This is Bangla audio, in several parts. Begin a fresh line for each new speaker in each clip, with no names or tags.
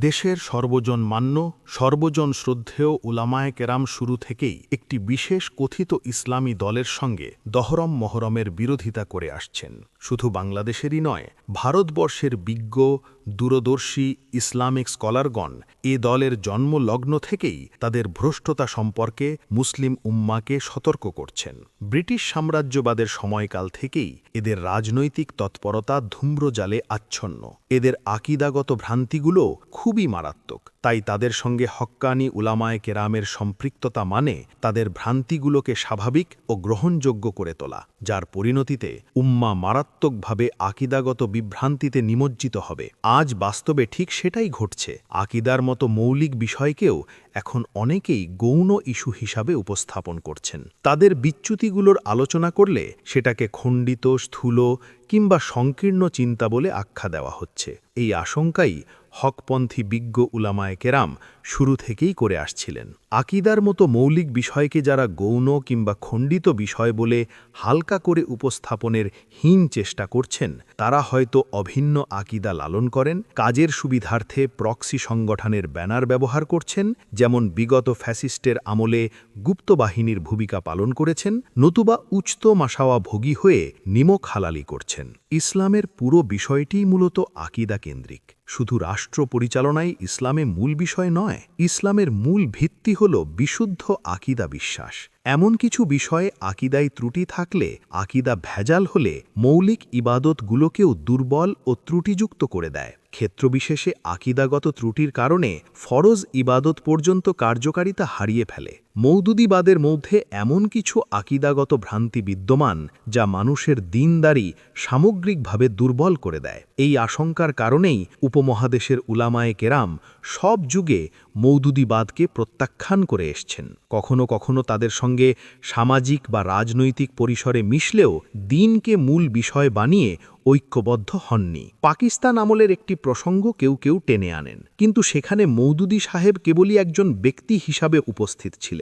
দেশের সর্বজন মান্য সর্বজন শ্রদ্ধেয় উলামায় কেরাম শুরু থেকেই একটি বিশেষ কথিত ইসলামী দলের সঙ্গে দহরম মহরমের বিরোধিতা করে আসছেন। শুধু বাংলাদেশেরই নয়, ভারতবর্ষের বিজ্ঞ দূরদর্শী ইসলামিক স্কলারগণ এ দলের জন্মলগ্ন থেকেই তাদের ভ্রষ্টতা সম্পর্কে মুসলিম উম্মাকে সতর্ক করছেন। ব্রিটিশ সাম্রাজ্যবাদের সময়কাল থেকেই এদের রাজনৈতিক তৎপরতা ধূম্রজালে আচ্ছন্ন। এদের আকিদাগত ভ্রান্তিগুলো খুবই মারাত্মক। তাই তাদের সঙ্গে হক্কানি উলামায় কেরামের সম্পৃক্ততা মানে তাদের ভ্রান্তিগুলোকে স্বাভাবিক ও গ্রহণযোগ্য করে তোলা, যার পরিণতিতে উম্মা মারাত্মকভাবে আকিদাগত বিভ্রান্তিতে নিমজ্জিত হবে। আজ বাস্তবে ঠিক সেটাই ঘটছে। আকিদার মতো মৌলিক বিষয়কেও এখন অনেকেই গৌণ ইস্যু হিসাবে উপস্থাপন করছেন। তাদের বিচ্যুতিগুলোর আলোচনা করলে সেটাকে খণ্ডিত, স্থূল কিংবা সংকীর্ণ চিন্তা বলে আখ্যা দেওয়া হচ্ছে। এই আশঙ্কাই হকপন্থী বিজ্ঞ উলামায়ে কেরাম শুরু থেকেই করে আসছিলেন। আকিদার মতো মৌলিক বিষয়কে যারা গৌণ কিংবা খণ্ডিত বিষয় বলে হালকা করে উপস্থাপনের হীন চেষ্টা করছেন, তারা হয়তো অভিন্ন আকিদা লালন করেন, কাজের সুবিধার্থে প্রক্সি সংগঠনের ব্যানার ব্যবহার করছেন যেমন বিগত ফ্যাসিস্টের আমলে গুপ্তবাহিনীর ভূমিকা পালন করেছেন, নতুবা উচ্চ মাসাওয়া ভোগী হয়ে নিমক হালালি করছেন। ইসলামের পুরো বিষয়টিই মূলত আকিদা কেন্দ্রিক। শুধু রাষ্ট্র পরিচালনাই ইসলামে মূল বিষয় নয়, ইসলামের মূল ভিত্তি হল বিশুদ্ধ আকিদা বিশ্বাস। এমন কিছু বিষয়ে আকিদায় ত্রুটি থাকলে, আকিদা ভেজাল হলে মৌলিক ইবাদতগুলোকেও দুর্বল ও ত্রুটিযুক্ত করে দেয়। ক্ষেত্রবিশেষে আকিদাগত ত্রুটির কারণে ফরজ ইবাদত পর্যন্ত কার্যকারিতা হারিয়ে ফেলে। মৌদুদিবাদের মধ্যে এমন কিছু আকিদাগত ভ্রান্তি বিদ্যমান যা মানুষের দিনদারি সামগ্রিকভাবে দুর্বল করে দেয়। এই আশঙ্কার কারণেই উপমহাদেশের উলামায়ে কেরাম সব যুগে মৌদুদিবাদকে প্রত্যাখ্যান করে এসছেন। কখনো কখনো তাদের সঙ্গে সামাজিক বা রাজনৈতিক পরিসরে মিশলেও দিনকে মূল বিষয় বানিয়ে ঐক্যবদ্ধ হননি। পাকিস্তান আমলের একটি প্রসঙ্গ কেউ কেউ টেনে আনেন। কিন্তু সেখানে মৌদুদি সাহেব কেবলই একজন ব্যক্তি হিসাবে উপস্থিত ছিলেন।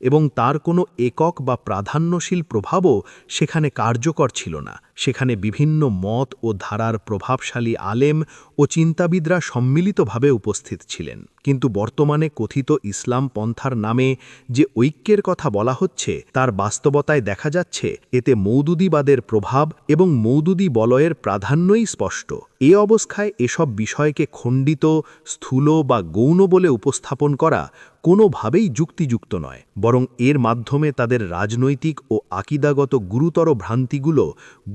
এবং তার কোনো একক বা প্রাধান্যশীল প্রভাবও সেখানে কার্যকর ছিল না। সেখানে বিভিন্ন মত ও ধারার প্রভাবশালী আলেম ও চিন্তাবিদরা সম্মিলিতভাবে উপস্থিত ছিলেন। কিন্তু বর্তমানে কথিত ইসলাম পন্থার নামে যে ঐক্যের কথা বলা হচ্ছে, তার বাস্তবতায় দেখা যাচ্ছে, এতে মৌদুদিবাদের প্রভাব এবং মৌদুদি বলয়ের প্রাধান্যই স্পষ্ট। এ অবস্থায় এসব বিষয়কে খণ্ডিত, স্থূল বা গৌণ বলে উপস্থাপন করা কোনোভাবেই যুক্তিযুক্ত নয়, বরং এর মাধ্যমে তাদের রাজনৈতিক ও আকিদাগত গুরুতর ভ্রান্তিগুলো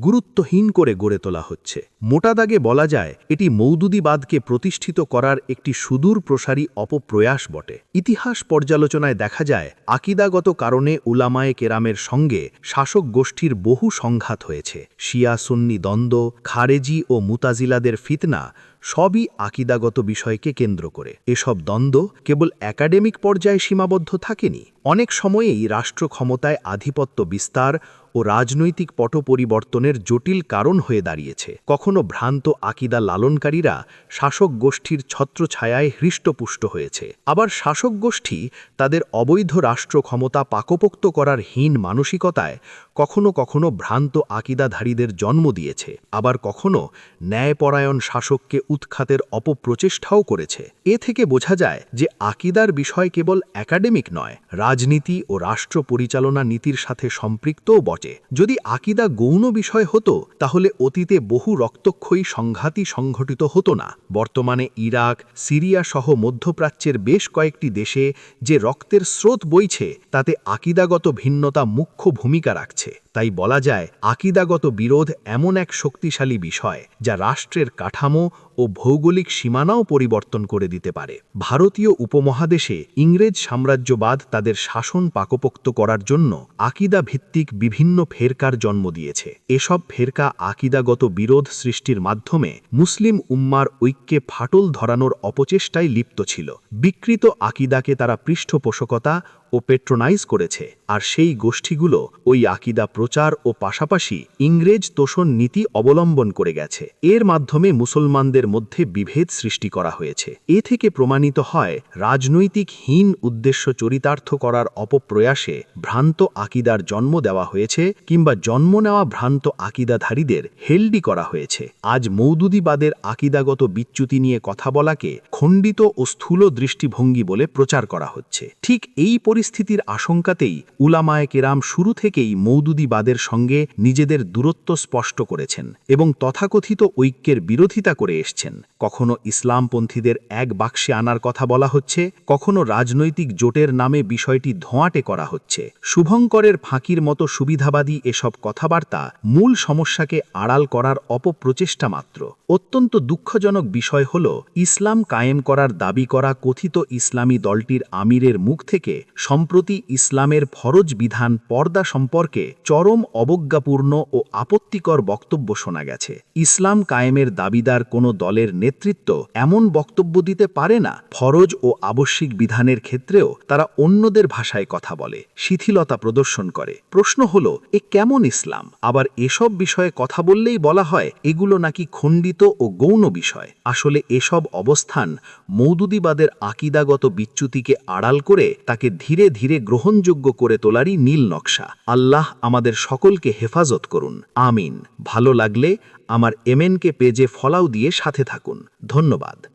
গুরুত্বহীন করে গড়ে তোলা হচ্ছে। মোটা দাগে বলা যায়, এটি মৌদুদিবাদকে প্রতিষ্ঠিত করার একটি সুদূর প্রসারী অপপ্রয়াস বটে। ইতিহাস পর্যালোচনায় দেখা যায়, আকিদাগত কারণে উলামায়ে কেরামের সঙ্গে শাসক গোষ্ঠীর বহু সংঘাত হয়েছে। শিয়া সুন্নি দ্বন্দ্ব, খারেজি ও মুতাজিলাদের ফিতনা সবই আকিদাগত বিষয়কে কেন্দ্র করে। এসব দ্বন্দ্ব কেবল একাডেমিক পর্যায়ে সীমাবদ্ধ থাকেনি। অনেক সময়েই রাষ্ট্র ক্ষমতায় আধিপত্য বিস্তার ও রাজনৈতিক পট পরিবর্তনের জটিল কারণ হয়ে দাঁড়িয়েছে। কখনো ভ্রান্ত আকিদা লালনকারীরা শাসক গোষ্ঠীর ছত্রছায়ায় হৃষ্টপুষ্ট হয়েছে। আবার শাসক গোষ্ঠী তাদের অবৈধ রাষ্ট্র ক্ষমতা পাকপোক্ত করার হীন মানসিকতায় কখনো কখনো ভ্রান্ত আকিদাধারীদের জন্ম দিয়েছে। আবার কখনো ন্যায়পরায়ণ শাসককে উৎখাতের অপপ্রচেষ্টাও করেছে। এ থেকে বোঝা যায় যে আকিদার বিষয় কেবল একাডেমিক নয়, রাজনীতি ও রাষ্ট্র পরিচালনা নীতির সাথে সম্পৃক্তও বটে। যদি আকিদা গৌণ বিষয় হতো, তাহলে অতীতে বহু রক্তক্ষয়ী সংঘাতই সংঘটিত হতো না। বর্তমানে ইরাক, সিরিয়া সহ মধ্যপ্রাচ্যের বেশ কয়েকটি দেশে যে রক্তের স্রোত বইছে, তাতে আকিদাগত ভিন্নতা মুখ্য ভূমিকা রাখছে। তাই বলা যায়, আকিদাগত বিরোধ এমন এক শক্তিশালী বিষয়, যা রাষ্ট্রের কাঠামো ও ভৌগোলিক সীমানাও পরিবর্তন করে দিতে পারে। ভারতীয় উপমহাদেশে ইংরেজ সাম্রাজ্যবাদ তাদের শাসন পাকপোক্ত করার জন্য আকিদা ভিত্তিক বিভিন্ন ফেরকার জন্ম দিয়েছে। এসব ফেরকা আকিদাগত বিরোধ সৃষ্টির মাধ্যমে মুসলিম উম্মার ঐক্যে ফাটল ধরানোর অপচেষ্টায় লিপ্ত ছিল। বিকৃত আকিদাকে তারা পৃষ্ঠপোষকতা ও
পেট্রোনাইজ করেছে। আর সেই গোষ্ঠীগুলো ওই আকিদা প্রচার ও পাশাপাশি ইংরেজ তোষণ নীতি অবলম্বন করে গেছে। এর মাধ্যমে মুসলমানদের মধ্যে বিভেদ সৃষ্টি করা হয়েছে। এ থেকে প্রমাণিত হয় রাজনৈতিক হীন উদ্দেশ্য চরিতার্থ করার অপপ্রয়াসে ভ্রান্ত আকিদার জন্ম দেওয়া হয়েছে কিংবা জন্ম নেওয়া ভ্রান্ত আকিদাধারীদের হেলডি করা হয়েছে। আজ মৌদুদিবাদের আকিদাগত বিচ্যুতি নিয়ে কথা বলাকে খণ্ডিত ও স্থূল দৃষ্টিভঙ্গি বলে প্রচার করা হচ্ছে। ঠিক এই পরিস্থিতির আশঙ্কাতেই উলামায়ে কেরাম শুরু থেকেই মৌদুদিবাদের সঙ্গে নিজেদের দূরত্ব স্পষ্ট করেছেন এবং তথাকথিত ঐক্যের বিরোধিতা করে এসছেন। কখনো ইসলামপন্থীদের এক বাক্সে আনার কথা বলা হচ্ছে, কখনো রাজনৈতিক জোটের নামে বিষয়টি ধোঁয়াটে করা হচ্ছে। শুভঙ্করের ফাঁকির মতো সুবিধাবাদী এসব কথাবার্তা মূল সমস্যাকে আড়াল করার অপপ্রচেষ্টা মাত্র। অত্যন্ত দুঃখজনক বিষয় হল, ইসলাম কায়েম করার দাবি করা কথিত ইসলামী দলটির আমিরের মুখ থেকে সম্প্রতি ইসলামের ফরজ বিধান পর্দা সম্পর্কে চরম অবজ্ঞাপূর্ণ ও আপত্তিকর বক্তব্য শোনা গেছে। ইসলাম কায়েমের দাবিদার কোনো দলের নেতৃত্ব এমন বক্তব্য দিতে পারে না, ফরজ ও আবশ্যিক বিধানের ক্ষেত্রেও তারা অন্যদের ভাষায় কথা বলে, শিথিলতা প্রদর্শন করে। প্রশ্ন হল, এ কেমন ইসলাম? আবার এসব বিষয়ে কথা বললেই বলা হয়, এগুলো নাকি খণ্ডিত ও গৌণ বিষয়। আসলে এসব অবস্থান মৌদুদিবাদের আকিদাগত বিচ্যুতিকে আড়াল করে তাকে ধীরে ধীরে গ্রহণযোগ্য করে তোলারই নীল নকশা। আল্লাহ আমাদের সকলকে হেফাজত করুন। আমিন। ভালো লাগলে আমার এমএনকে পেজে ফলাও দিয়ে সাথে থাকুন। ধন্যবাদ।